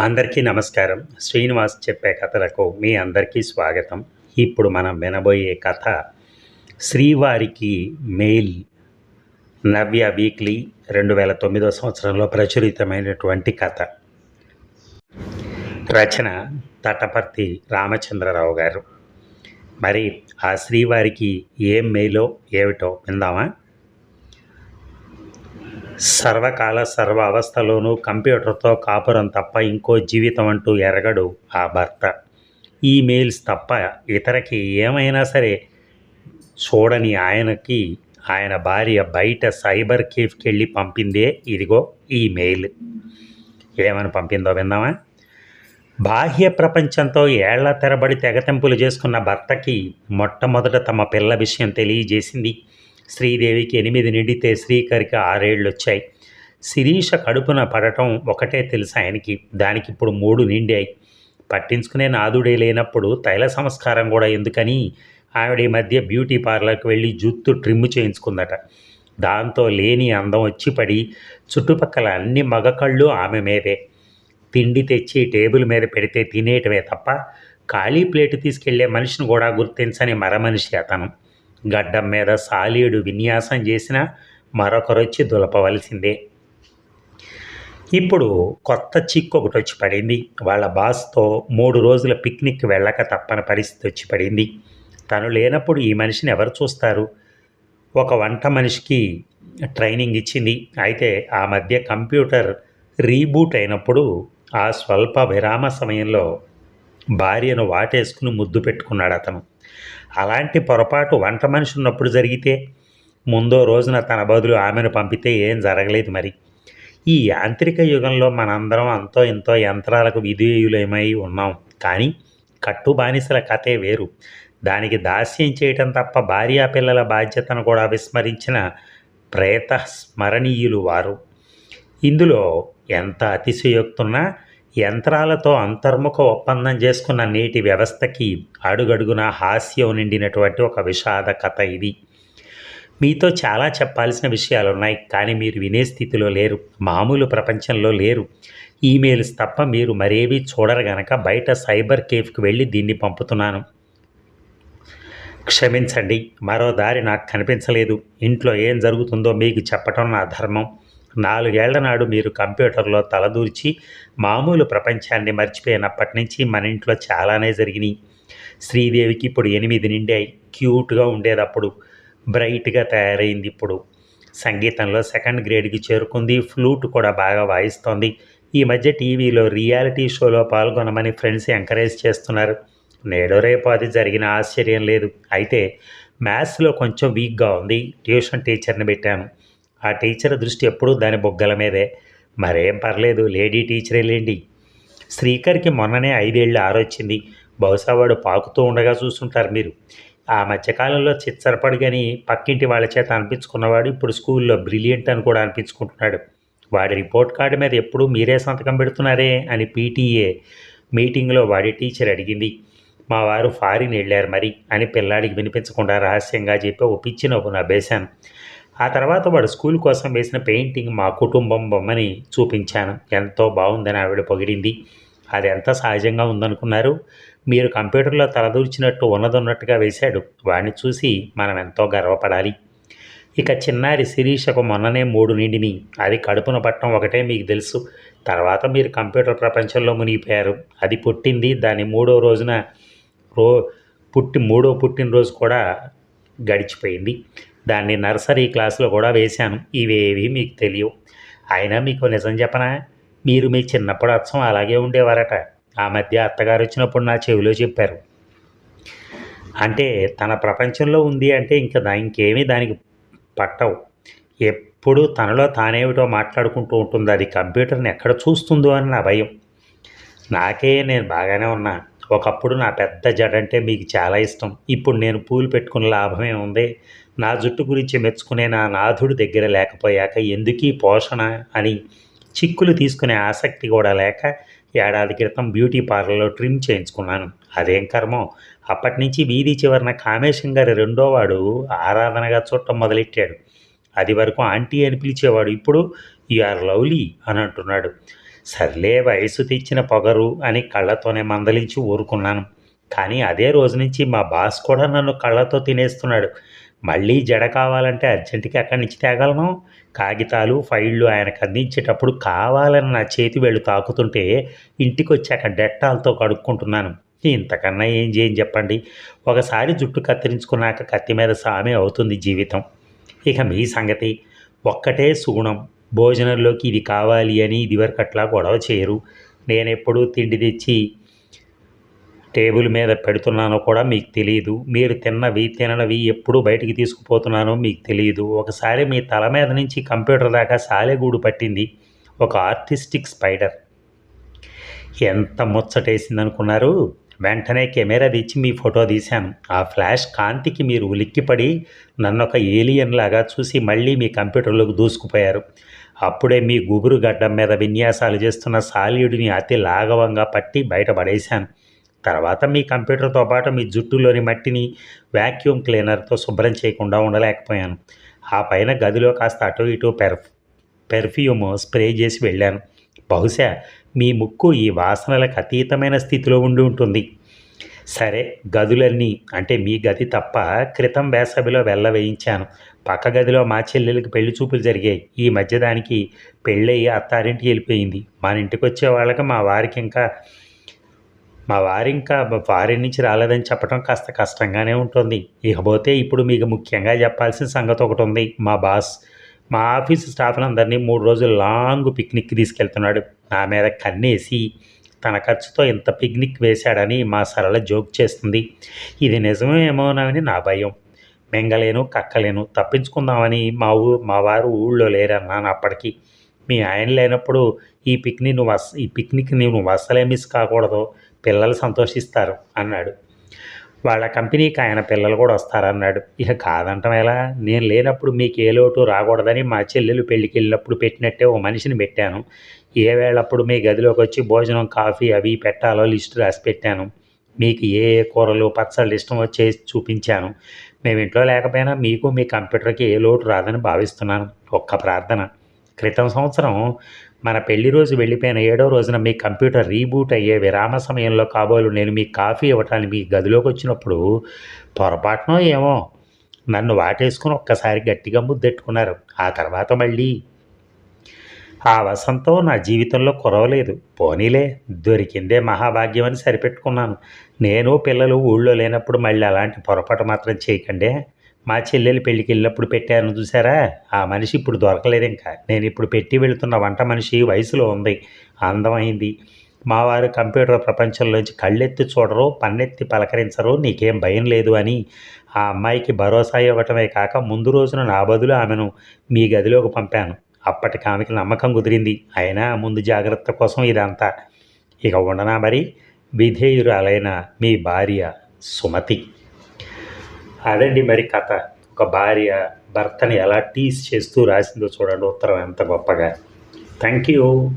అందరికీ నమస్కారం. శ్రీనివాస్ చెప్పే కథలకు మీ అందరికీ స్వాగతం. ఇప్పుడు మనం వినబోయే కథ శ్రీవారికి మెయిల్. నవ్య వీక్లీ రెండు వేల తొమ్మిదో సంవత్సరంలో ప్రచురితమైనటువంటి కథ. రచన తటపర్తి రామచంద్రరావు గారు. మరి ఆ శ్రీవారికి ఏం మెయిలో ఏమిటో విందామా? సర్వకాల సర్వ అవస్థలోనూ కంప్యూటర్తో కాపురం తప్ప ఇంకో జీవితం అంటూ ఎరగడు ఆ భర్త. ఈమెయిల్స్ తప్ప ఇతరకి ఏమైనా సరే చూడని ఆయనకి ఆయన భార్య బయట సైబర్ కేఫ్కి వెళ్ళి పంపిందే ఇదిగో ఈమెయిల్ ఏమని పంపిందో విందామా? బాహ్య ప్రపంచంతో ఏళ్ళ తెరబడి తెగతెంపులు చేసుకున్న భర్తకి మొట్టమొదట తమ పిల్ల విషయం తెలియజేసింది శ్రీదేవికి ఎనిమిది నిండితే శ్రీకరికి ఆరేళ్ళు వచ్చాయి శిరీష కడుపున పడటం ఒకటే తెలుసు ఆయనకి? దానికి ఇప్పుడు మూడు నిండాయి. పట్టించుకునే నాదుడే లేనప్పుడు తైల సంస్కారం కూడా ఎందుకని? ఆవిడ ఈ మధ్య బ్యూటీ పార్లర్కి వెళ్ళి జుత్తు ట్రిమ్ చేయించుకుందట. దాంతో లేని అందం వచ్చి పడి చుట్టుపక్కల అన్ని మగకళ్ళు ఆమె మీదే. తిండి తెచ్చి టేబుల్ మీద పెడితే తినేయటమే తప్ప ఖాళీ ప్లేట్ తీసుకెళ్ళే మనిషిని కూడా గుర్తించని మరమనిషి అతను. గడ్డం మీద సాలీడు విన్యాసం చేసిన మరొకరొచ్చి దులపవలసిందే. ఇప్పుడు కొత్త చిక్కు ఒకటి వచ్చి పడింది. వాళ్ళ బాస్తో మూడు రోజుల పిక్నిక్ వెళ్ళక తప్పని పరిస్థితి వచ్చి పడింది. తను లేనప్పుడు ఈ మనిషిని ఎవరు చూస్తారు? ఒక వంట మనిషికి ట్రైనింగ్ ఇచ్చింది. అయితే ఆ మధ్య కంప్యూటర్ రీబూట్ అయినప్పుడు ఆ స్వల్ప విరామ సమయంలో భార్యను వాటేసుకుని ముద్దు పెట్టుకున్నాడు అతను అలాంటి పొరపాటు వంట మనిషి ఉన్నప్పుడు జరిగితే ముందో రోజున తన బదులు ఆమెను పంపితే ఏం జరగలేదు మరి. ఈ యాంత్రిక యుగంలో మనందరం అంతో ఇంతో యంత్రాలకు విధేయులమై ఉన్నాం. కానీ కట్టు బానిసల కథే వేరు. దానికి దాస్యం చేయటం తప్ప భార్యా పిల్లల బాధ్యతను కూడా విస్మరించిన ప్రేత స్మరణీయులు వారు. ఇందులో ఎంత అతిశయోక్తున్నా యంత్రాలతో అంతర్ముఖ ఒప్పందం చేసుకున్న నేటి వ్యవస్థకి అడుగడుగున హాస్యం నిండినటువంటి ఒక విషాద కథ ఇది. మీతో చాలా చెప్పాల్సిన విషయాలు ఉన్నాయి కానీ మీరు వినే స్థితిలో లేరు మామూలు ప్రపంచంలో లేరు. ఈమెయిల్స్ తప్ప మీరు మరేవి చూడరు గనక బయట సైబర్ కేఫ్కి వెళ్ళి దీన్ని పంపుతున్నాను. క్షమించండి మరో దారి నాకు కనిపించలేదు. ఇంట్లో ఏం జరుగుతుందో మీకు చెప్పటం నా ధర్మం. నాలుగేళ్ళ నాడు మీరు కంప్యూటర్లో తలదూర్చి మామూలు ప్రపంచాన్ని మర్చిపోయినప్పటి నుంచి మన ఇంట్లో చాలానే జరిగినాయి. శ్రీదేవికి ఇప్పుడు ఎనిమిది నిండాయి క్యూట్గా ఉండేటప్పుడు బ్రైట్గా తయారైంది ఇప్పుడు. సంగీతంలో సెకండ్ గ్రేడ్కి చేరుకుంది. ఫ్లూట్ కూడా బాగా వాయిస్తోంది. ఈ మధ్య టీవీలో రియాలిటీ షోలో పాల్గొనమని ఫ్రెండ్స్ ఎంకరేజ్ చేస్తున్నారు. నేడో రేపు అది జరిగిన ఆశ్చర్యం లేదు. అయితే మ్యాథ్స్లో కొంచెం వీక్గా ఉంది. ట్యూషన్ టీచర్ని పెట్టాను. ఆ టీచర్ దృష్టి ఎప్పుడూ దాని బొగ్గల మీదే. మరేం పర్లేదు లేడీ టీచరే లేండి. శ్రీకర్కి మొన్ననే ఐదేళ్ళు ఆరొచ్చింది. బహుశా వాడు పాకుతూ ఉండగా చూస్తుంటారు మీరు. ఆ మధ్యకాలంలో చిచ్చరపడి కానీ పక్కింటి వాళ్ళ చేత అనిపించుకున్నవాడు ఇప్పుడు స్కూల్లో బ్రిలియంట్ అని కూడా అనిపించుకుంటున్నాడు. వాడి రిపోర్ట్ కార్డు మీద ఎప్పుడూ మీరే సంతకం పెడుతున్నారే అని పీటీఏ మీటింగ్లో వాడి టీచర్ అడిగింది. మా వారు ఫారిన్ వెళ్ళారు మరి అని పిల్లాడికి వినిపించకుండా రహస్యంగా చెప్పి ఒప్పించి నవ్వు నవ్వేశాను ఆ తర్వాత వాడు స్కూల్ కోసం వేసిన పెయింటింగ్ మా కుటుంబం బొమ్మని చూపించాను. ఎంతో బాగుందని ఆవిడ పొగిడింది. అది ఎంత సహజంగా ఉందనుకున్నారు? మీరు కంప్యూటర్లో తలదూర్చినట్టు ఉన్నదన్నట్టుగా వేశాడు. వాడిని చూసి మనం ఎంతో గర్వపడాలి. ఇక చిన్నారి శిరీషకు మొన్ననే మూడు నిండిని. అది కడుపున పట్టడం ఒకటే మీకు తెలుసు. తర్వాత మీరు కంప్యూటర్ ప్రపంచంలో మునిగిపోయారు. అది పుట్టింది దాని మూడో రోజున రో పుట్టి మూడో పుట్టినరోజు కూడా గడిచిపోయింది. దాన్ని నర్సరీ క్లాసులో కూడా వేశాను. ఇవేవి మీకు తెలియవు. అయినా మీకు నిజం చెప్పనా? మీరు మీ చిన్నప్పుడు అచ్చం అలాగే ఉండేవారట. ఆ మధ్య అత్తగారు వచ్చినప్పుడు నా చెవిలో చెప్పారు. అంటే తన ప్రపంచంలో ఉంది అంటే ఇంకా ఇంకేమీ దానికి పట్టవు. ఎప్పుడు తనలో తానేమిటో మాట్లాడుకుంటూ ఉంటుంది. అది కంప్యూటర్ని ఎక్కడ చూస్తుందో అని నా భయం. నాకే నేను బాగానే ఉన్నా. ఒకప్పుడు నా పెద్ద జడ అంటే మీకు చాలా ఇష్టం. ఇప్పుడు నేను పూలు పెట్టుకున్న లాభమే ఉంది. నా జుట్టు గురించి మెచ్చుకునే నా నాథుడు దగ్గర లేకపోయాక ఎందుకీ పోషణ అని చిక్కులు తీసుకునే ఆసక్తి కూడా లేక ఏడాది క్రితం బ్యూటీ పార్లర్లో ట్రిమ్ చేయించుకున్నాను. అదేం కర్మం? అప్పటి నుంచి వీధి చివరన కామేశం గారి రెండో వాడు ఆరాధనగా చుట్టం మొదలెట్టాడు. అది వరకు ఆంటీ అని పిలిచేవాడు ఇప్పుడు ఆర్ లవ్లీ అని అంటున్నాడు. సర్లే వయసు తెచ్చిన పొగరు అని కళ్ళతోనే మందలించి ఊరుకున్నాను. కానీ అదే రోజు నుంచి మా బాస్ కూడా నన్ను కళ్ళతో తినేస్తున్నాడు. మళ్ళీ జడ కావాలంటే అర్జెంటుగా ఎక్కడి నుంచి తేగలను? కాగితాలు ఫైళ్ళు ఆయనకు అందించేటప్పుడు కావాలని నా చేతి వేళ్ళు తాకుతుంటే ఇంటికి వచ్చాక డెట్టాలతో కడుక్కుంటున్నాను. ఇంతకన్నా ఏం చేయని చెప్పండి? ఒకసారి జుట్టు కత్తిరించుకున్నాక కత్తి మీద సామె అవుతుంది జీవితం. ఇక మీ సంగతి. ఒక్కటే సుగుణం. భోజనంలోకి ఇది కావాలి అని ఇదివరకు అట్లా గొడవ చేయరు. నేను ఎప్పుడూ తిండి తెచ్చి టేబుల్ మీద పెడుతున్నానో కూడా మీకు తెలియదు మీరు తిన్నవి తిననవి ఎప్పుడు బయటికి తీసుకుపోతున్నానో మీకు తెలియదు ఒకసారి మీ తల మీద నుంచి కంప్యూటర్ దాకా సాలెగూడు పట్టింది ఒక ఆర్టిస్టిక్ స్పైడర్. ఎంత ముచ్చటేసింది అనుకున్నారు వెంటనే కెమెరా తెచ్చి మీ ఫోటో తీశాను. ఆ ఫ్లాష్ కాంతికి మీరు ఉలిక్కిపడి నన్ను ఒక ఏలియన్ లాగా చూసి మళ్ళీ మీ కంప్యూటర్లోకి దూసుకుపోయారు. అప్పుడే మీ గుబురు గడ్డం మీద విన్యాసాలు చేస్తున్న సాలీయుడిని అతి లాఘవంగా పట్టి బయటపడేశాను తర్వాత మీ కంప్యూటర్తో పాటు మీ జుట్టులోని మట్టిని వ్యాక్యూమ్ క్లీనర్తో శుభ్రం చేయకుండా ఉండలేకపోయాను. ఆ పైన గదిలో కాస్త అటు ఇటు పెర్ఫ్ పెర్ఫ్యూమ్ స్ప్రే చేసి వెళ్ళాను. బహుశా మీ ముక్కు ఈ వాసనలకు అతీతమైన స్థితిలో ఉండి ఉంటుంది. సరే గదులన్నీ అంటే మీ గది తప్ప క్రితం వేసవిలో వెళ్ళవేయించాను పక్క గదిలో మా చెల్లెలకి పెళ్ళి చూపులు జరిగాయి. ఈ మధ్య దానికి పెళ్ళయి అత్తారింటికి వెళ్ళిపోయింది. మన ఇంటికి వచ్చే వాళ్ళకి మా వారికి ఇంకా మా వారి ఇంకా వారి నుంచి రాలేదని చెప్పడం కాస్త కష్టంగానే ఉంటుంది. ఇకపోతే ఇప్పుడు మీకు ముఖ్యంగా చెప్పాల్సిన సంగతి ఒకటి ఉంది. మా బాస్ మా ఆఫీస్ స్టాఫ్లందరినీ మూడు రోజులు లాంగ్ పిక్నిక్కి తీసుకెళ్తున్నాడు. నా మీద కన్నేసి తన ఖర్చుతో ఇంత పిక్నిక్ వేశాడని మా సరళ జోక్ చేస్తుంది. ఇది నిజమేమోనని నా భయం. మింగలేను కక్కలేను తప్పించుకుందామని మా ఊ మా వారు ఊళ్ళో లేరన్నాను అప్పటికి. మీ ఆయన లేనప్పుడు ఈ పిక్నిక్ నువ్వు ఈ పిక్నిక్ నువ్వు అస్సలే మిస్ కాకూడదు. పిల్లలు సంతోషిస్తారు అన్నాడు. వాళ్ళ కంపెనీకి ఆయన పిల్లలు కూడా వస్తారన్నాడు. ఇక కాదంటం ఎలా? నేను లేనప్పుడు మీకు ఏ లోటు రాకూడదని మా చెల్లెలు పెళ్ళికి వెళ్ళినప్పుడు పెట్టినట్టే ఓ మనిషిని పెట్టాను. ఏ వేళప్పుడు మీ గదిలోకి వచ్చి భోజనం కాఫీ అవి పెట్టాలో లిస్టు రాసి పెట్టాను. మీకు ఏ ఏ కూరలు పచ్చళ్ళు ఇష్టం చేసి చూపించాను. మేము ఇంట్లో లేకపోయినా మీకు మీ కంప్యూటర్కి ఏ లోటు రాదని భావిస్తున్నాను. ఒక్క ప్రార్థన. క్రితం సంవత్సరం మన పెళ్ళి రోజు వెళ్ళిపోయిన ఏడో రోజున మీ కంప్యూటర్ రీబూట్ అయ్యే విరామ సమయంలో కాబోలు నేను మీ కాఫీ ఇవ్వటానికి మీ గదిలోకి వచ్చినప్పుడు పొరపాటునో ఏమో నన్ను వాటేసుకుని ఒక్కసారి గట్టిగా ముద్దెట్టుకున్నారు. ఆ తర్వాత మళ్ళీ. ఆ వసంతం నా జీవితంలో కురవలేదు. పోనీలే దొరికిందే మహాభాగ్యం అని సరిపెట్టుకున్నాను. నేను పిల్లలు ఊళ్ళో లేనప్పుడు మళ్ళీ అలాంటి పొరపాటు మాత్రం చేయకండే. మా చెల్లెలు పెళ్ళికి వెళ్ళినప్పుడు పెట్టాను చూసారా? ఆ మనిషి ఇప్పుడు దొరకలేదు ఇంకా. నేను ఇప్పుడు పెట్టి వెళుతున్న వంట మనిషి వయసులో ఉంది. అందమైంది మా వారు కంప్యూటర్ ప్రపంచంలోంచి కళ్ళెత్తి చూడరు పన్నెత్తి పలకరించరు నీకేం భయం లేదు అని. ఆ అమ్మాయికి భరోసా ఇవ్వటమే కాక ముందు రోజున నా బదులు ఆమెను మీ గదిలోకి పంపాను. అప్పటికి ఆమెకి నమ్మకం కుదిరింది. అయినా ముందు జాగ్రత్త కోసం ఇదంతా. ఇక ఉండనా మరి? విధేయురాలైన మీ భార్య సుమతి. అదండి మరి కథ ఒక భార్య భర్తని ఎలా టీస్ చేస్తూ రాసిందో చూడండి ఉత్తరం ఎంత గొప్పగా. Thank you